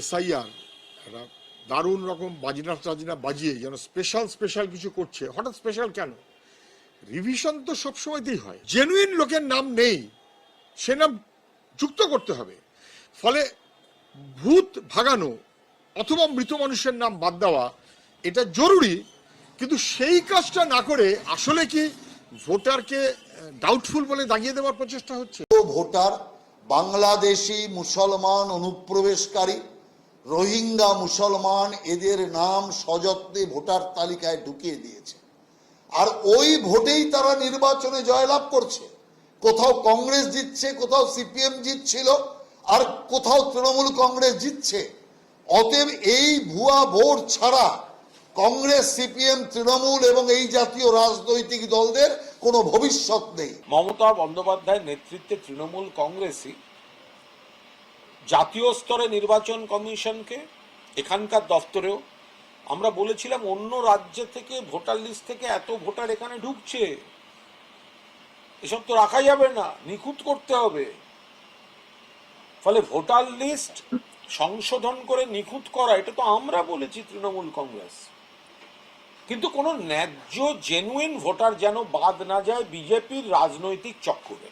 SIR, একটা দারুণ রকম বাজিনা টাজিনা বাজিয়ে যেন স্পেশাল স্পেশাল কিছু করছে। হঠাৎ স্পেশাল কেন? রিভিশন তো সবসময়তেই হয়। জেনুইন লোকের নাম নেই, সে নাম যুক্ত করতে হবে। ফলে ভূত ভাগানো অথবা মৃত মানুষের নাম বাদ দেওয়া, এটা জরুরি। কিন্তু সেই কাজটা না করে আসলে কি ভোটারকে ডাউটফুল বলে দাগিয়ে দেওয়ার প্রচেষ্টা হচ্ছে? ভোটার বাংলাদেশি মুসলমান অনুপ্রবেশকারী রোহিঙ্গা মুসলমান এদের নাম সযত্নে ভোটার তালিকায় ঢুকিয়ে দিয়েছে। আর ওই ভোটেই তারা নির্বাচনে জয়লাভ করছে। কোথাও কংগ্রেস জিতছে, কোথাও সিপিএম জিতছিল, আর কোথাও তৃণমূল কংগ্রেস জিতছে। অতএব এই ভুয়া ভোট ছাড়া কংগ্রেস, সিপিএম, তৃণমূল এবং এই জাতীয় রাজনৈতিক দলদের কোনো ভবিষ্যৎ নেই। মমতা বন্দ্যোপাধ্যায়ের নেতৃত্বে তৃণমূল কংগ্রেসই জাতীয় স্তরে নির্বাচন কমিশনকে, এখানকার দপ্তরেও আমরা বলেছিলাম অন্য রাজ্য থেকে ভোটার লিস্ট থেকে এত ভোটার এখানে ঢুকছে। এসব তো রাখা যাবে না, নিখুঁত করতে হবে। ফলে ভোটার লিস্ট সংশোধন করে নিখুঁত করা, এটা তো আমরা বলেছি তৃণমূল কংগ্রেস। কিন্তু কোনো ন্যায্য জেনুইন ভোটার যেন বাদ না যায় বিজেপির রাজনৈতিক চক্করে।